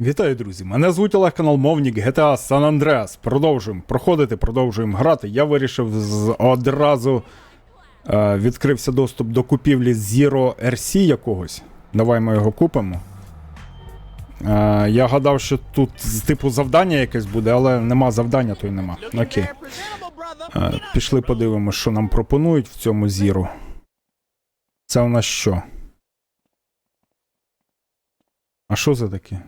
Вітаю, друзі! Мене звуть Олег канал Мовник GTA San Andreas. Продовжуємо проходити, продовжуємо грати. Я вирішив з- одразу е, відкрився доступ до купівлі Zero RC якогось. Давай ми його купимо. Е, я гадав, що тут типу завдання якесь буде, але нема завдання, то й нема. Окей. Е, пішли подивимося, що нам пропонують в цьому Zero. Це у нас що? А що це таке?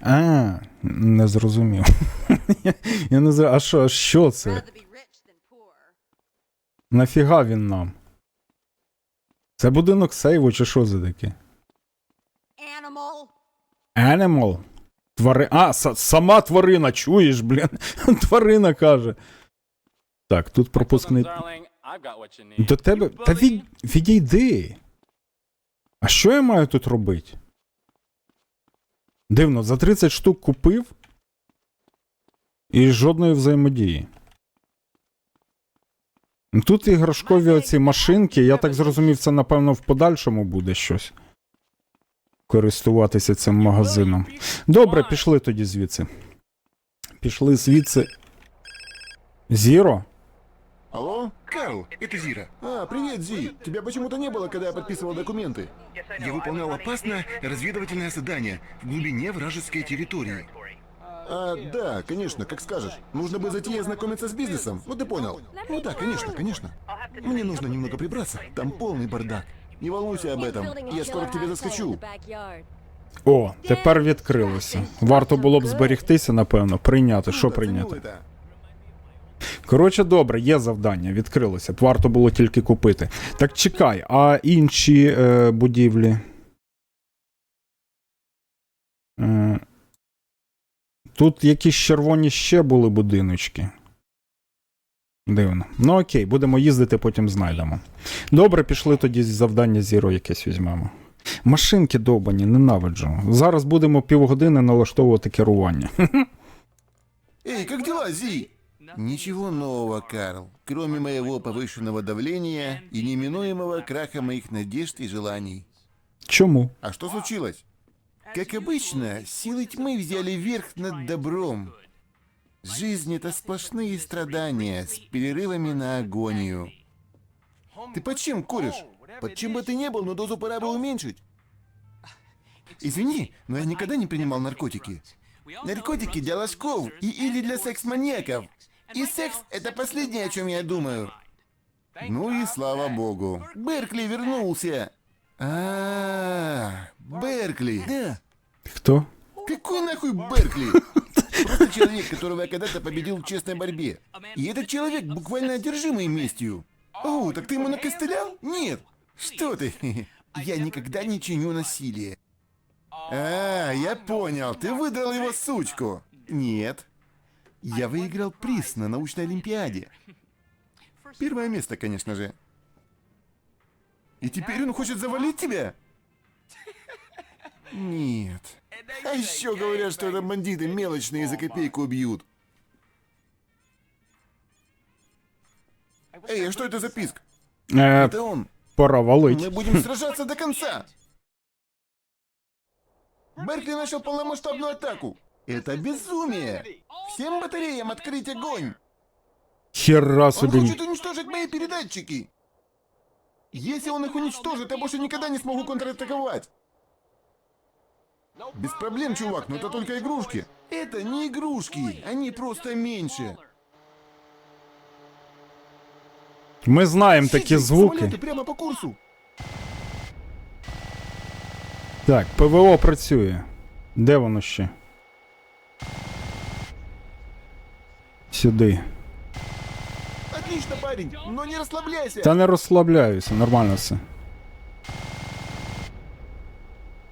А, не зрозумів. Я- не зрозумів. А що, а що це? Нафіга він нам? Це будинок сейву чи що це таке? Animal. Animal? Твари... А, са- сама тварина, чуєш, блін? Тварина каже. Так, тут пропускний. До тебе. Та від... відійди. А що я маю тут робити? Дивно, за 30 штук купив. І жодної взаємодії. Тут іграшкові оці машинки, я так зрозумів, це напевно в подальшому буде щось. Користуватися цим магазином. Добре, пішли тоді звідси. Пішли звідси. Зіро? Алло? Карл, это Зира. А, привет, Зи. Тебя почему-то не было, когда я подписывал документы. Я выполнял опасное разведывательное задание в глубине вражеской территории. А, да, конечно, как скажешь. Нужно бы зайти и ознакомиться с бизнесом. Ну ты понял. Ну да, конечно, конечно. Мне нужно немного прибраться. Там полный бардак. Не волнуйся об этом. Я скоро к тебе заскочу. О, тепер відкрилося. Варто було б зберегтися, напевно, прийняти. Що Да, прийняти? Коротше, добре, є завдання, відкрилося. Варто було тільки купити. Так чекай, а інші е, будівлі. Е, тут якісь червоні ще були будиночки. Дивно. Ну окей, будемо їздити, потім знайдемо. Добре, пішли тоді завдання Зіро якесь візьмемо. Машинки довбані, ненавиджу. Зараз будемо півгодини налаштовувати керування. Эй, как дела, Зи? Ничего нового, Карл. Кроме моего повышенного давления и неминуемого краха моих надежд и желаний. Чому? А что случилось? Как обычно, силы тьмы взяли верх над добром. Жизнь — это сплошные страдания с перерывами на агонию. Ты под чем куришь? Под чем бы ты ни был, но дозу пора бы уменьшить. Извини, но я никогда не принимал наркотики. Наркотики для ложков и или для секс-маньяков. И секс — это последнее, о чем я думаю. Ну и слава богу. Беркли вернулся. А, Беркли. Да. Хто? Какой нахуй Беркли? Просто человек, которого я когда-то победил в честной борьбе. И этот человек буквально одержимый местью. О, так ты ему накостылял? Нет. Что ты? Я никогда не чиню насилие. А, я понял. Ты выдрал его сучку. Нет. Я выиграл приз на научной олимпиаде. Первое место, конечно же. И теперь он хочет завалить тебя? Нет. А еще говорят, что это бандиты мелочные за копейку убьют. Эй, а что это за писк? Е, Это он. пора валить. Мы будем сражаться до конца. Беркли начал полномасштабную атаку. Это безумие. Всем батареям открыть огонь. Хера Он собі. хочет уничтожить мои передатчики. Если он их уничтожит, я больше никогда не смогу контратаковать. Без проблем, чувак, но это только игрушки. Это не игрушки, они просто меньше. Ми знаємо такі Щиты, звуки. самолеты прямо по курсу. Так, ПВО працює. Де воно ще? Сюди. Отлично, парень, но не расслабляйся. Та не розслабляюся, нормально все.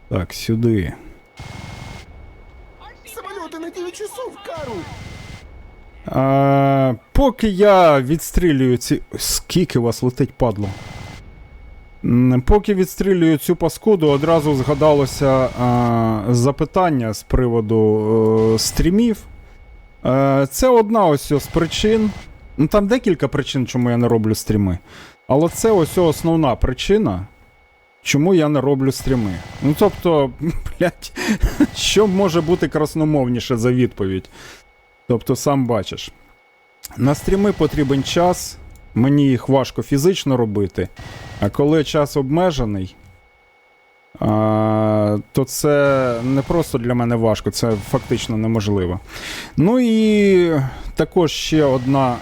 Так, сюди. Самолеты на 9 часов, Кару. А, поки я відстрілюю ці. Скільки вас летить, падло? Поки відстрілюю цю паскуду, одразу згадалося а, запитання з приводу е, стрімів. Е, це одна ось з причин. Ну там декілька причин, чому я не роблю стріми. Але це ось основна причина, чому я не роблю стріми. Ну тобто, блядь, що може бути красномовніше за відповідь? Тобто, сам бачиш. На стріми потрібен час, мені їх важко фізично робити, а коли час обмежений, то це не просто для мене важко, це фактично неможливо. Ну і також ще одна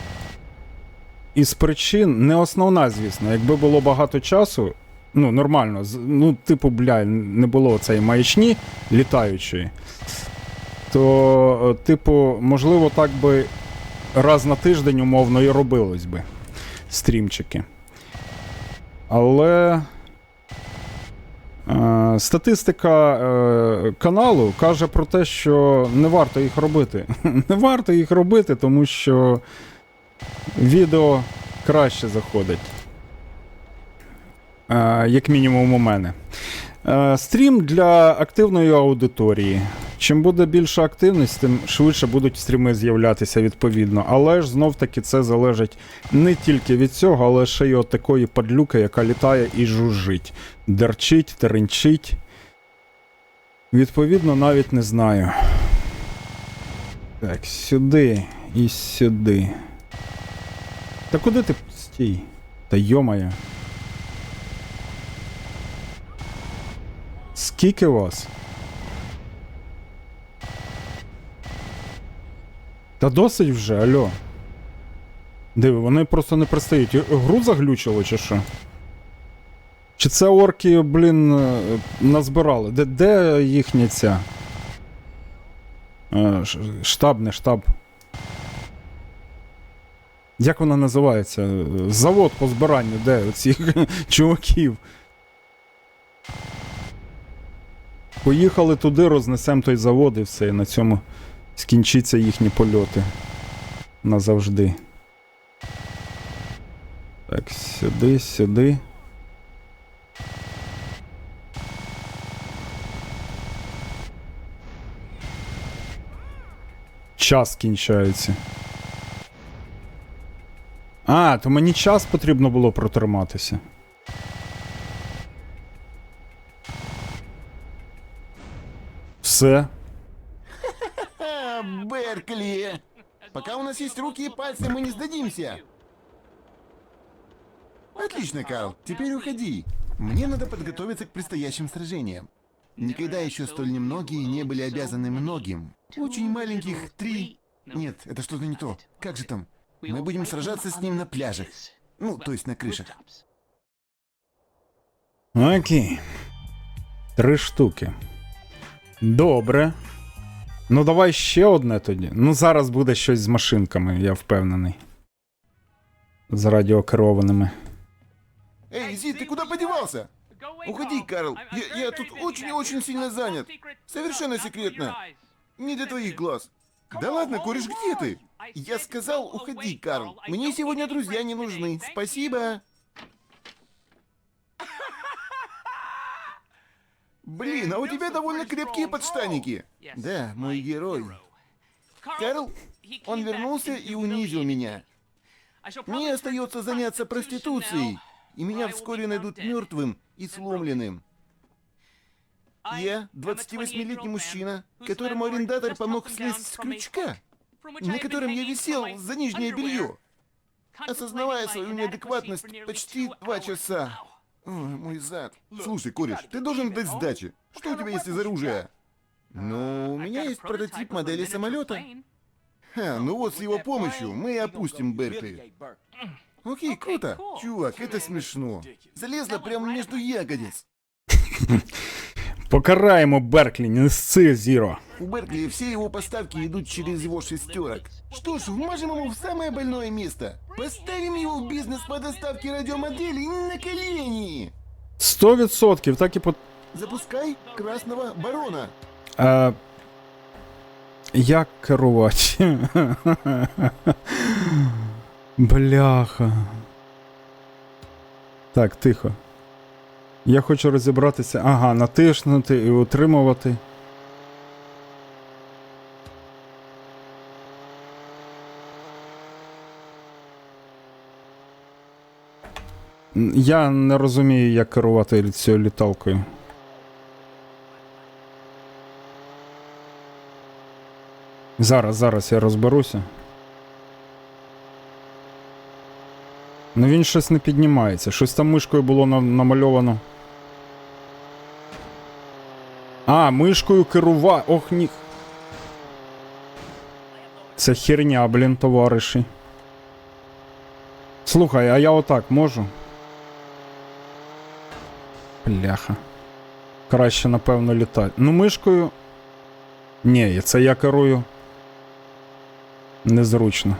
із причин, не основна, звісно, якби було багато часу, ну, нормально, ну, типу, бля, не було цієї маячні літаючої, то, е, типу, можливо, так би раз на тиждень умовно і робилось би стрімчики. Але. Е, статистика е, каналу каже про те, що не варто їх робити. не варто їх робити, тому що відео краще заходить. Е, як мінімум у мене. Стрім для активної аудиторії. Чим буде більша активність, тим швидше будуть стріми з'являтися відповідно. Але ж знов таки це залежить не тільки від цього, але ще й от такої падлюки, яка літає і жужжить. Дерчить, теренчить. Відповідно, навіть не знаю. Так, сюди і сюди. Та куди ти стій? Та йомає. Скільки вас? Та досить вже, альо. Диви, вони просто не пристають. Гру заглючило чи що? Чи це орки, блін, е, назбирали? Де, де їхня ця? Е, Штаб, не штаб. Як вона називається? Е, Завод по збиранню, де оцих чуваків? Поїхали туди, рознесемо той завод і все, і на цьому скінчаться їхні польоти. Назавжди. Так, сюди, сюди. Час кінчається. А, то мені час потрібно було протриматися. Все. Пока у нас есть руки и пальцы, мы не сдадимся. Отлично, Карл. Теперь уходи. Мне надо подготовиться к предстоящим сражениям. Никогда еще столь немногие не были обязаны многим. Очень маленьких три... Нет, это что-то не то. Как же там? Мы будем сражаться с ним на пляжах. Ну, то есть на крышах. Окей. Три штуки. Добре. Ну, давай ще одне тоді. Ну, зараз буде щось з машинками, я впевнений. З радіокерованими. Эй, Зи, ты куда подевался? Уходи, Карл. Я, я тут очень и очень сильно занят. Совершенно секретно. Не для твоих глаз. Да ладно, кореш, где ты? Я сказал, уходи, Карл. Мне сегодня друзья не нужны. Спасибо. Блин, а у тебя довольно крепкие подштанники. Да, мой герой. Карл, он вернулся и унизил меня. Мне остается заняться проституцией, и меня вскоре найдут мертвым и сломленным. Я 28-летний мужчина, которому арендатор помог слезть с крючка, на котором я висел за нижнее белье, осознавая свою неадекватность почти два часа. Ой, мой зад. Слушай, кореш, ты должен дать сдачи. Что у тебя есть из оружия? Ну, у меня есть прототип модели самолета. Ха, ну вот с его помощью мы и опустим Беркли. Окей, круто. Чувак, это смешно. Залезла прямо между ягодиц. Покараємо Берклі, не сци, Зіро. У Беркли все его поставки идут через его шестерок. Что ж, вмажем ему в самое больное место. Поставим его в бизнес по доставке радиомоделей на колени. Сто відсотків, так і по. Запускай Красного Барона. Е, як керувати? Бляха. Так, тихо. Я хочу розібратися. Ага, натиснути і утримувати. Я не розумію, як керувати цією літалкою. Зараз, зараз я розберуся. Ну він щось не піднімається. Щось там мишкою було на- намальовано. А, мишкою керува. Ох, ні. Це херня, блін, товариші. Слухай, а я отак можу? Бляха. Краще, напевно, літати. Ну, мишкою. Ні, це я керую. Незручно.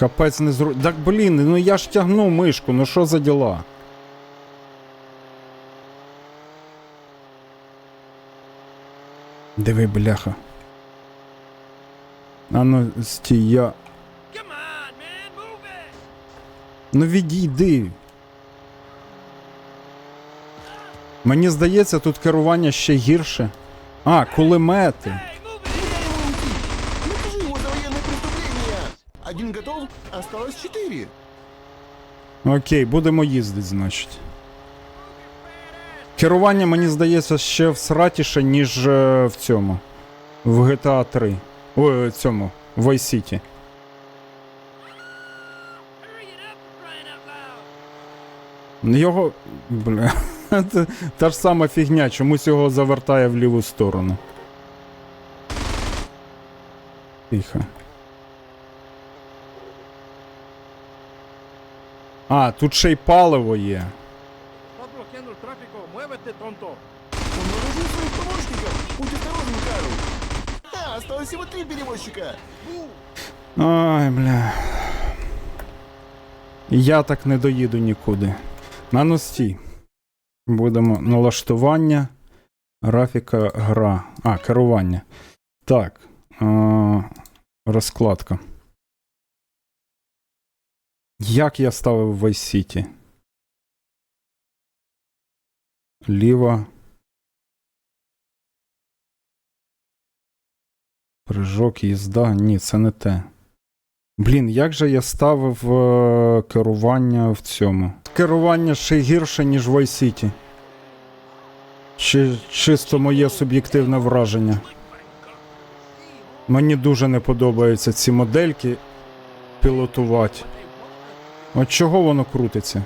Капець незручно. Так блін, ну я ж тягну мишку, ну що за діла? Диви, бляха. А ну, стій, я. Ну відійди. Мені здається, тут керування ще гірше. А, кулемети. Осталось четыре. Окей, будемо їздити, значить. Керування, мені здається, ще всратіше, ніж е, в цьому. В GTA 3. Ой, в цьому. В Vice City. Його. Бля. Та ж сама фігня, чомусь його завертає в ліву сторону. Тихо. А, тут ще й паливо є. Estás bloqueando el tráfico. Muévete, tonto. Он вооружил. Будь осторожен, Карл. А, осталось всего три перевозчика. Ой, бля. Я так не доїду нікуди. На стій. Будемо налаштування. Графіка гра. А, керування. Так. Розкладка. Як я ставив Vice City? Ліва. Прыжок, їзда. Ні, це не те. Блін, як же я ставив е, керування в цьому? Керування ще гірше, ніж в Vice City. Чи чисто моє суб'єктивне враження. Мені дуже не подобаються ці модельки пілотувати. От чого воно крутиться?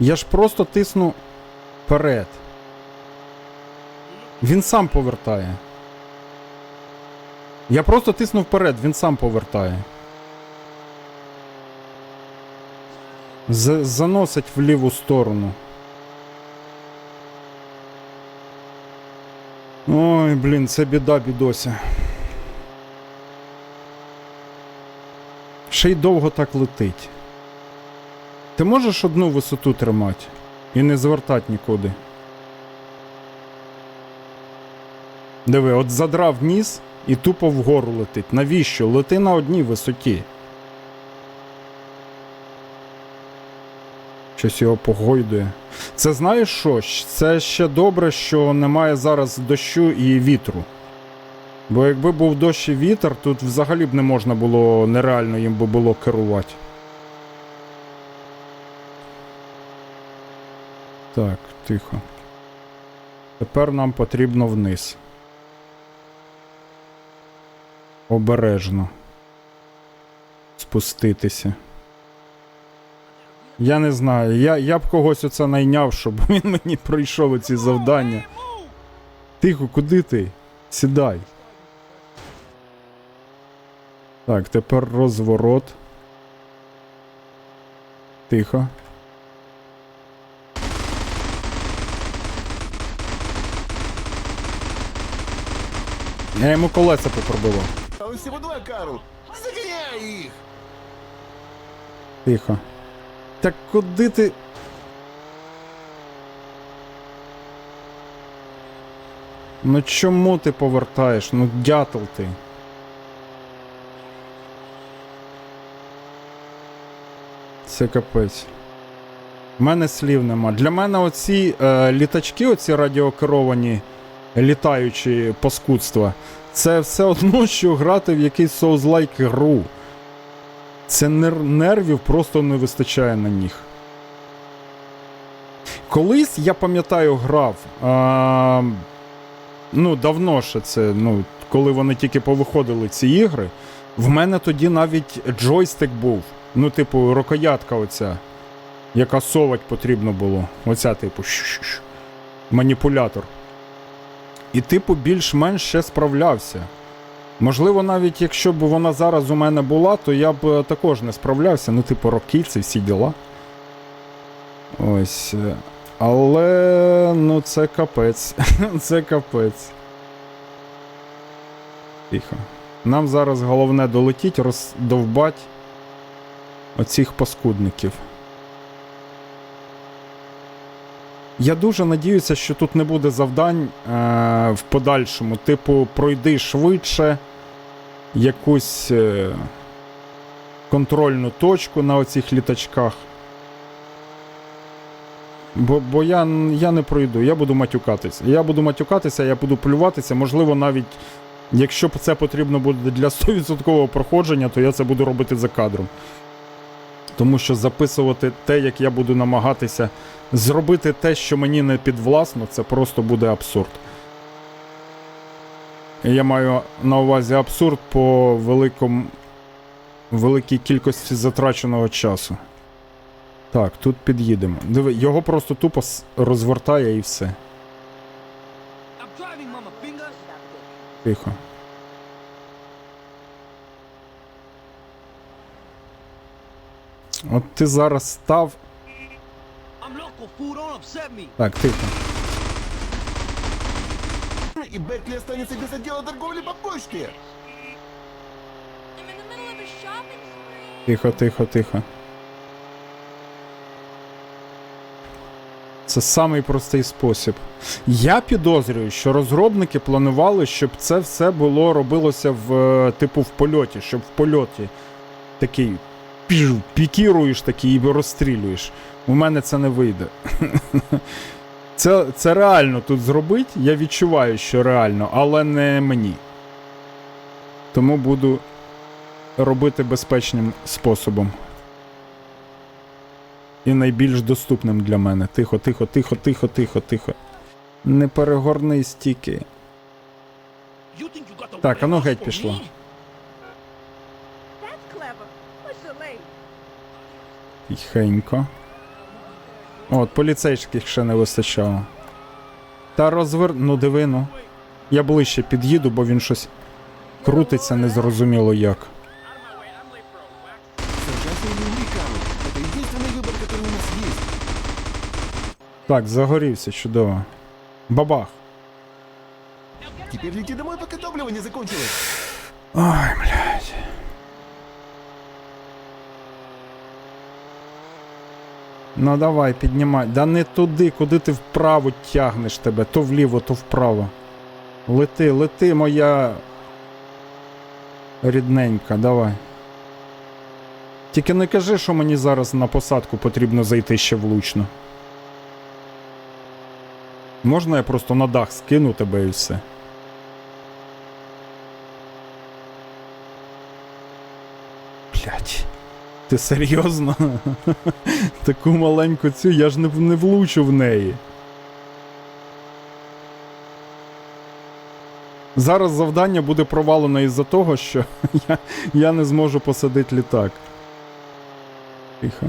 Я ж просто тисну вперед. Він сам повертає. Я просто тисну вперед, він сам повертає. З- заносить в ліву сторону. Ой, блін, це біда, бідося. Ще й довго так летить. Ти можеш одну висоту тримати і не звертати нікуди. Диви, от задрав ніс і тупо вгору летить. Навіщо? Лети на одній висоті. Щось його погойдує. Це знаєш що? Це ще добре, що немає зараз дощу і вітру. Бо якби був дощ і вітер, тут взагалі б не можна було, нереально їм би було керувати. Так, тихо. Тепер нам потрібно вниз. Обережно. Спуститися. Я не знаю. Я, я б когось оце найняв, щоб він мені пройшов ці завдання. Тихо, куди ти? Сідай. Так, тепер розворот. Тихо. Я йому колеса попробував. Осталось всего два, Карл. Загоняй их. Тихо. Так куди ти. Ну чому ти повертаєш? Ну дятел ти. Це капець. У мене слів нема. Для мене оці е, літачки, оці радіокеровані, літаючі паскудства. Це все одно, що грати в якийсь Souls-like гру. Це нер- нервів просто не вистачає на них. Колись, я пам'ятаю, грав. А, ну, давно ще це, ну, коли вони тільки повиходили ці ігри. В мене тоді навіть джойстик був. Ну, типу, рукоятка оця, яка совать потрібно було. Оця, типу, щ-щ-щ. маніпулятор. І, типу, більш-менш ще справлявся. Можливо, навіть якщо б вона зараз у мене була, то я б е, також не справлявся. Ну, типу, роки, це всі діла. Ось. е, Але ну це капець. це капець. Тихо. Нам зараз головне долетіть, роздовбать оцих паскудників. Я дуже надіюся, що тут не буде завдань е- в подальшому. Типу, пройди швидше якусь е- контрольну точку на оцих літачках. Бо, бо я, я не пройду, я буду матюкатися. Я буду матюкатися, я буду плюватися. Можливо, навіть якщо це потрібно буде для 100% проходження, то я це буду робити за кадром. Тому що записувати те, як я буду намагатися зробити те, що мені не підвласно, це просто буде абсурд. Я маю на увазі абсурд по великому, великій кількості затраченого часу. Так, тут під'їдемо. Диви, його просто тупо розвертає і все. Тихо. От ти зараз став. Так, тихо. И Беркли останется без отдела торговли по почте. Тихо, тихо, тихо. Це самий простий спосіб. Я підозрюю, що розробники планували, щоб це все було робилося в е, типу в польоті, щоб в польоті такий пікіруєш такий і розстрілюєш. У мене це не вийде. Це, це реально тут зробити. Я відчуваю, що реально, але не мені. Тому буду робити безпечним способом. І найбільш доступним для мене. Тихо, тихо, тихо, тихо, тихо, тихо. Не перегорни стільки. Так, а ну геть пішло. Тихенько. От, поліцейських ще не вистачало. Та розвер... Ну диви, ну. Я ближче під'їду, бо він щось крутиться незрозуміло як. Сражаться или умри, Карл. Это единственный выбор, который у нас есть. Так, загорівся, чудово. Бабах. Теперь лети домой, пока топливо не закончилось. Ой, блядь. Ну давай, піднімай. Да не туди, куди ти вправо тягнеш тебе, то вліво, то вправо. Лети, лети, моя рідненька, давай. Тільки не кажи, що мені зараз на посадку потрібно зайти ще влучно. Можна я просто на дах скину тебе і все? Блять. Ти серйозно? Таку маленьку цю я ж не, не влучу в неї. Зараз завдання буде провалено із-за того, що я, я не зможу посадити літак. Тихо.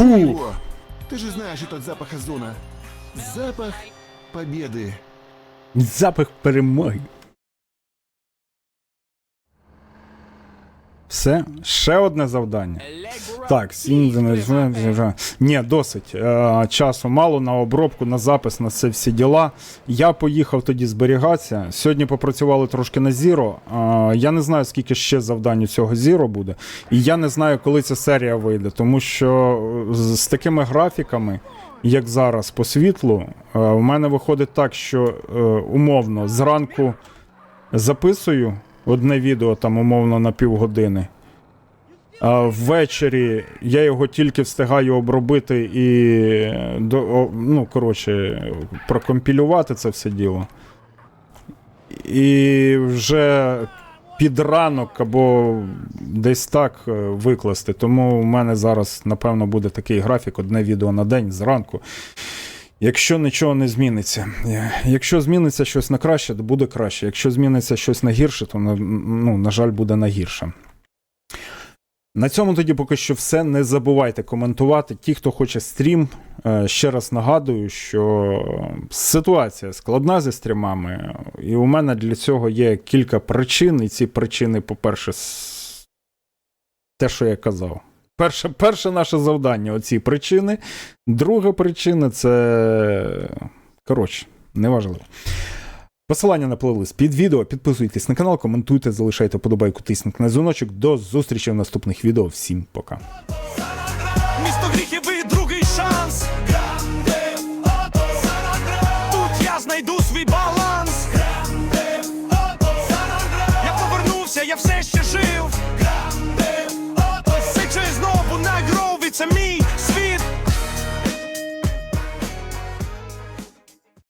Фу! О, ты же знаешь этот запах озона. Запах победы. Запах перемоги. Все, ще одне завдання. Так, сім Ні, досить. Е, часу мало на обробку, на запис, на це всі діла. Я поїхав тоді зберігатися. Сьогодні попрацювали трошки на Зіро. Е, я не знаю, скільки ще завдань у цього Зіро буде. І я не знаю, коли ця серія вийде, тому що е, з, такими графіками як зараз по світлу, у мене виходить так, що умовно зранку записую одне відео, там умовно на півгодини. Ввечері я його тільки встигаю обробити і ну, коротше, прокомпілювати це все діло. І вже під ранок або десь так е, викласти. Тому у мене зараз, напевно, буде такий графік: одне відео на день зранку. Якщо нічого не зміниться. Е, Якщо зміниться щось на краще, то буде краще. Якщо зміниться щось на гірше, то ну, на жаль, буде на гірше. На цьому тоді поки що все. Не забувайте коментувати. Ті, хто хоче стрім, е, ще раз нагадую, що ситуація складна зі стрімами, і у мене для цього є кілька причин. І ці причини, по-перше, те, що я казав. Перше, перше наше завдання оці причини. Друга причина це. Коротше, неважливо. Посилання на плейлист під відео. Підписуйтесь на канал, коментуйте, залишайте подобайку, тисніть на дзвіночок. До зустрічі в наступних відео. Всім пока.